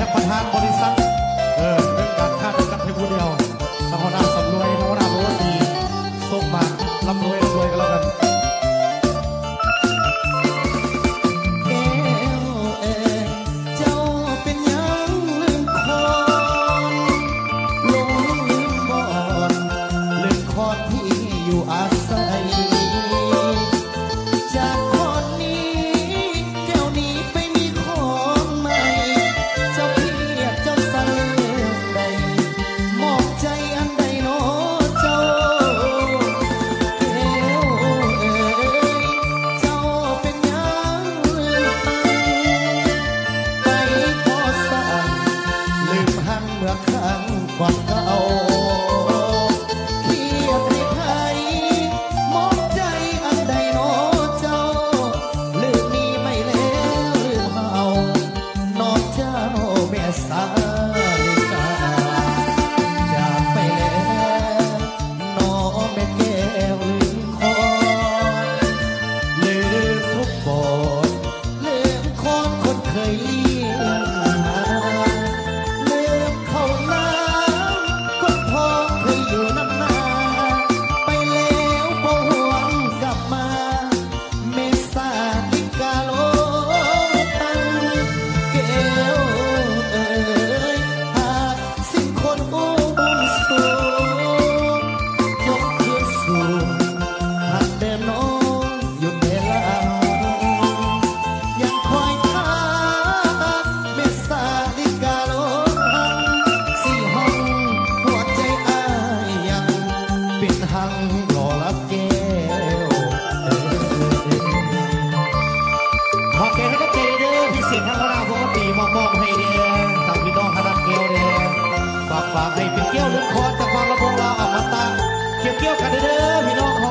ทั้งประธานบริษัท เออเรื่องการคาดกันเพียงผู้เดียวทั้งหัน้าสำรวยทั้งหัน้าโรดีส้มมาลำรวย Deus. เกี่ยวกันเด้อพี่น้องโฮ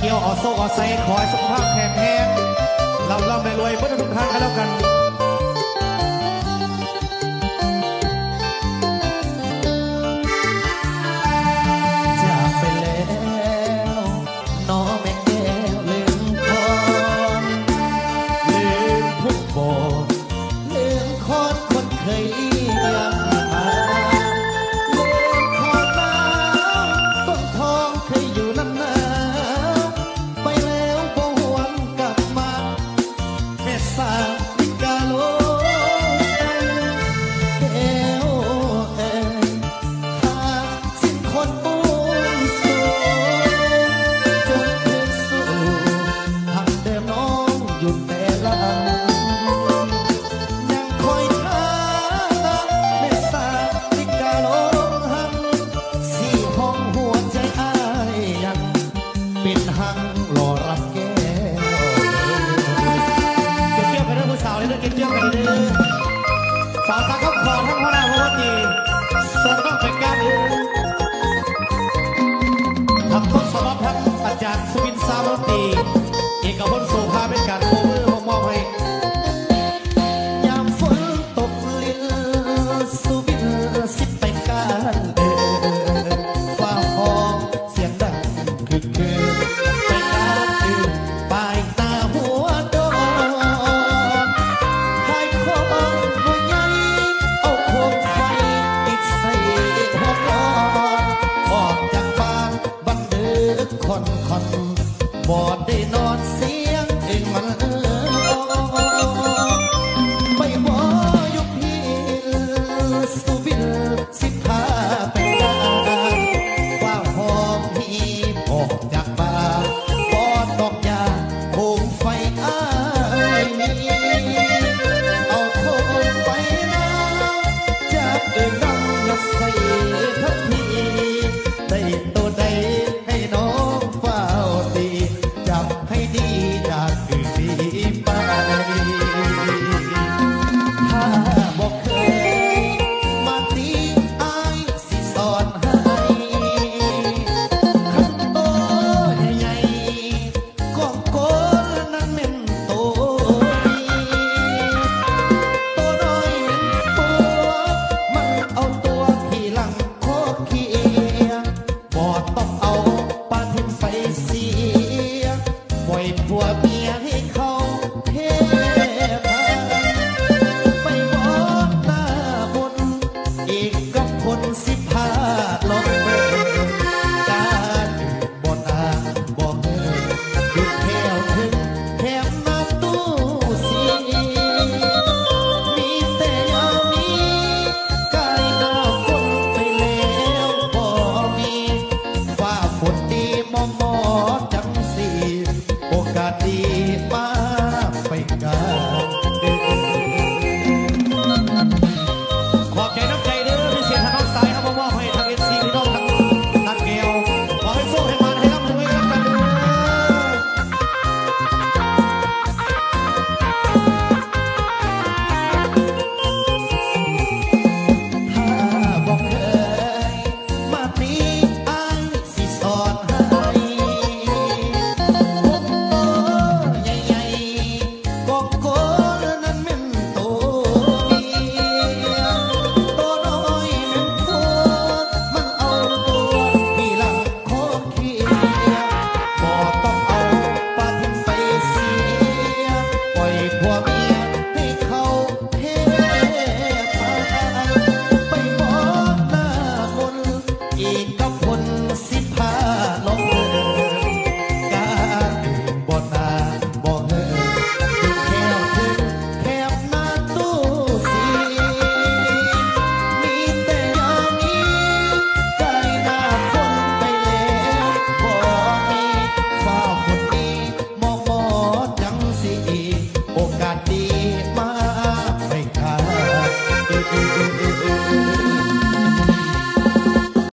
เกี่ยวออโซออไซคอยสุขภาพแข็งแรงเราเราไม่รวยเพื่อนทุกท่างกันแล้วกัน คอทั้งพนาระตีสรต้องเป็นการนี้ทำทศวรรษอาจารย์สุวินสามตีเอกพลโสภาเป็นการ คนสิ